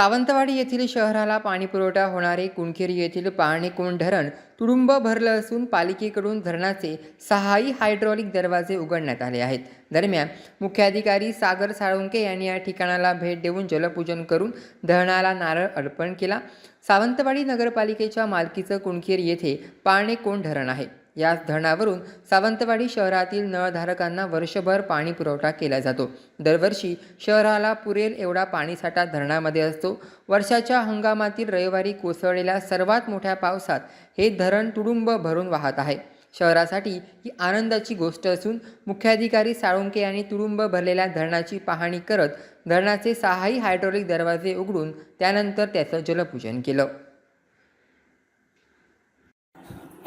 सावंतवाडी येथील शहराला पाणीपुरवठा होणारे कुणखेरी येथील पाणीकोंड धरण तुडुंब भरलं असून पालिकेकडून धरणाचे सहाही हायड्रॉलिक दरवाजे उघडण्यात आले आहेत. दरम्यान मुख्याधिकारी सागर साळुंके यांनी या ठिकाणाला भेट देऊन जलपूजन करून धरणाला नारळ अर्पण केला. सावंतवाडी नगरपालिकेच्या मालकीचं कुणखेरी येथे पाणीकोंड धरण आहे. या धरणावरून सावंतवाडी शहरातील नळधारकांना वर्षभर पाणी पुरवठा केला जातो. दरवर्षी शहराला पुरेल एवढा पाणीसाठा धरणामध्ये असतो. वर्षाच्या हंगामातील रविवारी कोसळलेल्या सर्वात मोठ्या पावसात हे धरण तुडुंब भरून वाहत आहे. शहरासाठी ही आनंदाची गोष्ट असून मुख्याधिकारी साळुंके यांनी तुडुंब भरलेल्या धरणाची पाहणी करत धरणाचे सहाही हायड्रॉलिक दरवाजे उघडून त्यानंतर त्याचं जलपूजन केलं.